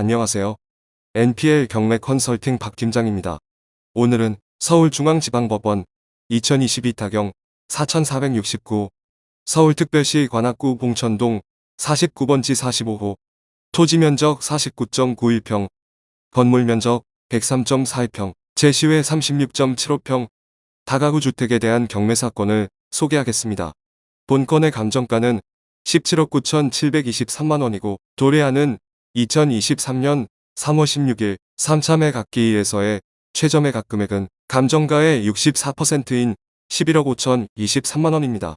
안녕하세요. NPL 경매 컨설팅 박 팀장입니다. 오늘은 서울중앙지방법원 2022 타경 4469 서울특별시 관악구 봉천동 49번지 45호 토지 면적 49.91평 건물 면적 103.42평 제시외 36.75평 다가구 주택에 대한 경매 사건을 소개하겠습니다. 본건의 감정가는 17억 9,723만 원이고 도래하는 2023년 3월 16일 3차 매 각기일에서의 최저 매 각 금액은 감정가의 64%인 11억 5,023만 원입니다.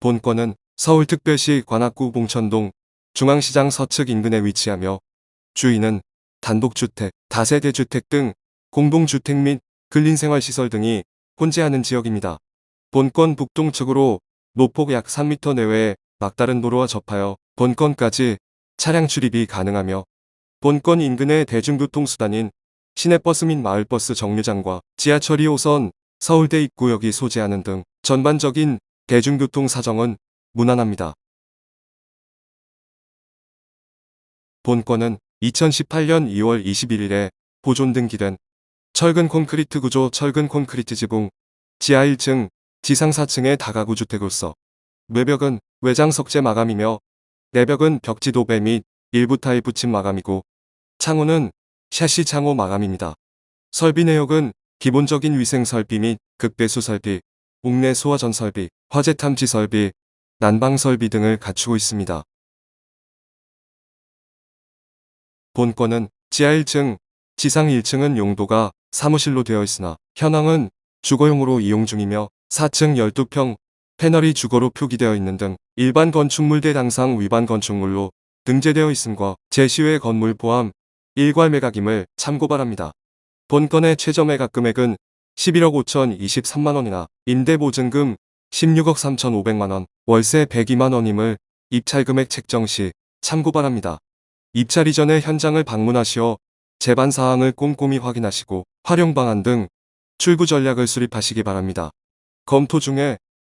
본건은 서울특별시 관악구 봉천동 중앙시장 서측 인근에 위치하며 주인은 단독주택, 다세대 주택 등 공동주택 및 근린생활시설 등이 혼재하는 지역입니다. 본건 북동측으로 노폭 약 3m 내외의 막다른 도로와 접하여 본건까지 차량 출입이 가능하며 본건 인근의 대중교통수단인 시내버스 및 마을버스 정류장과 지하철 2호선 서울대 입구역이 소재하는 등 전반적인 대중교통 사정은 무난합니다. 본건은 2018년 2월 21일에 보존 등기된 철근 콘크리트 구조 철근 콘크리트 지붕 지하 1층 지상 4층의 다가구 주택으로서 외벽은 외장 석재 마감이며 내벽은 벽지 도배 및 일부 타일 붙임 마감이고 창호는 샤시 창호 마감입니다. 설비 내역은 기본적인 위생 설비 및 극배수 설비, 옥내 소화전 설비, 화재 탐지 설비, 난방 설비 등을 갖추고 있습니다. 본건은 지하 1층, 지상 1층은 용도가 사무실로 되어 있으나 현황은 주거용으로 이용 중이며 4층 12평 패널이 주거로 표기되어 있는 등 일반 건축물 대당상 위반 건축물로 등재되어 있음과 제시외 건물 포함 일괄 매각임을 참고 바랍니다. 본건의 최저 매각 금액은 11억 5,023만원이나 임대보증금 16억 3,500만원, 월세 102만원임을 입찰금액 책정 시 참고 바랍니다. 입찰 이전에 현장을 방문하시어 재반 사항을 꼼꼼히 확인하시고 활용 방안 등 출구 전략을 수립하시기 바랍니다. 검토 중에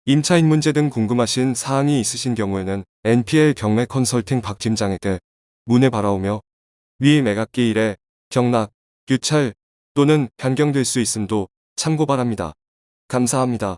임차인 문제 등 궁금하신 사항이 있으신 경우에는 NPL 경매 컨설팅 박 팀장에게 문의 바라오며 위 매각기 일에 경락, 유찰 또는 변경될 수 있음도 참고 바랍니다. 감사합니다.